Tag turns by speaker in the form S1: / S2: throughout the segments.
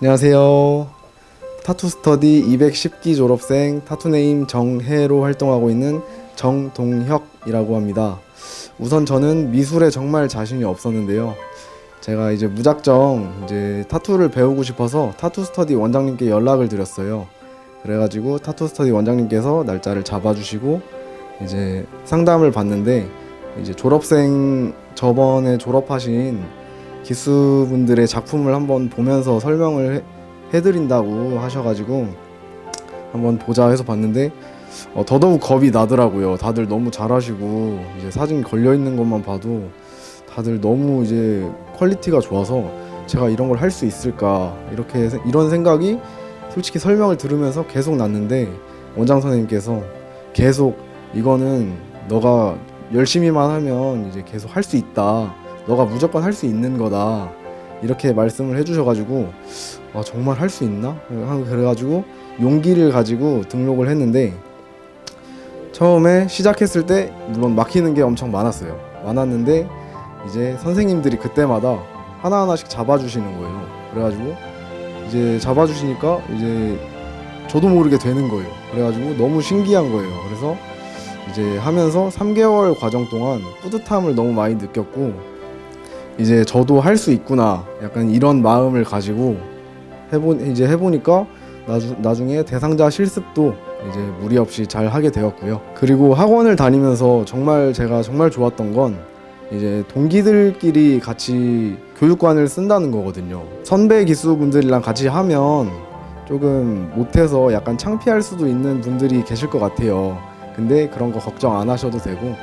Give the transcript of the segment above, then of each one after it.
S1: 안녕하세요. 타투 스터디 210기 졸업생 타투네임 정해로 활동하고 있는 정동혁이라고 합니다. 우선 저는 미술에 정말 자신이 없었는데요. 제가 이제 무작정 이제 타투를 배우고 싶어서 타투 스터디 원장님께 연락을 드렸어요. 그래가지고 타투 스터디 원장님께서 날짜를 잡아주시고 이제 상담을 받는데 이제 졸업생 저번에 졸업하신 기수분들의 작품을 한번 보면서 설명을 해, 해드린다고 하셔가지고 한번 보자 해서 봤는데 어, 더더욱 겁이 나더라고요. 다들 너무 잘하시고 이제 사진 걸려 있는 것만 봐도 다들 너무 이제 퀄리티가 좋아서 제가 이런 걸 할 수 있을까 이렇게 세- 이런 생각이 솔직히 설명을 들으면서 계속 났는데 원장 선생님께서 계속 이거는 너가 열심히만 하면 이제 계속 할 수 있다. 너가 무조건 할 수 있는 거다. 이렇게 말씀을 해주셔가지고 아, 정말 할 수 있나? 하- 그래가지고 용기를 가지고 등록을 했는데 처음에 시작했을 때 물론 막히는 게 엄청 많았어요. 많았는데 이제 선생님들이 그때마다 하나하나씩 잡아주시는 거예요. 그래가지고 이제 잡아주시니까 이제 저도 모르게 되는 거예요. 그래가지고 너무 신기한 거예요. 그래서 이제 하면서 3개월 과정 동안 뿌듯함을 너무 많이 느꼈고 이제 저도 할 수 있구나 약간 이런 마음을 가지고 해보 이제 해보니까 나주, 나중에 대상자 실습도 이제 무리 없이 잘 하게 되었고요. 그리고 학원을 다니면서 정말 제가 정말 좋았던 건 이제 동기들끼리 같이 교육관을 쓴다는 거거든요. 선배 기수분들이랑 같이 하면 조금 못해서 약간 창피할 수도 있는 분들이 계실 것 같아요. 근데 그런 거 걱정 안 하셔도 되고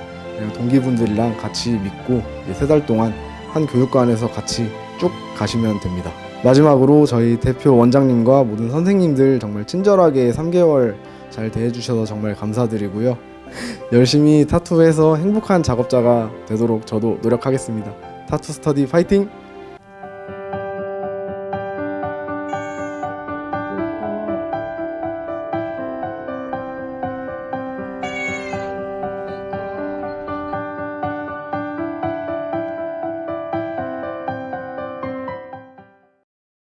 S1: 동기분들이랑 같이 믿고 세 달 동안 한 교육관에서 같이 쭉 가시면 됩니다. 마지막으로 저희 대표 원장님과 모든 선생님들 정말 친절하게 3개월 잘 대해주셔서 정말 감사드리고요. 열심히 타투해서 행복한 작업자가 되도록 저도 노력하겠습니다. 타투 스터디 파이팅!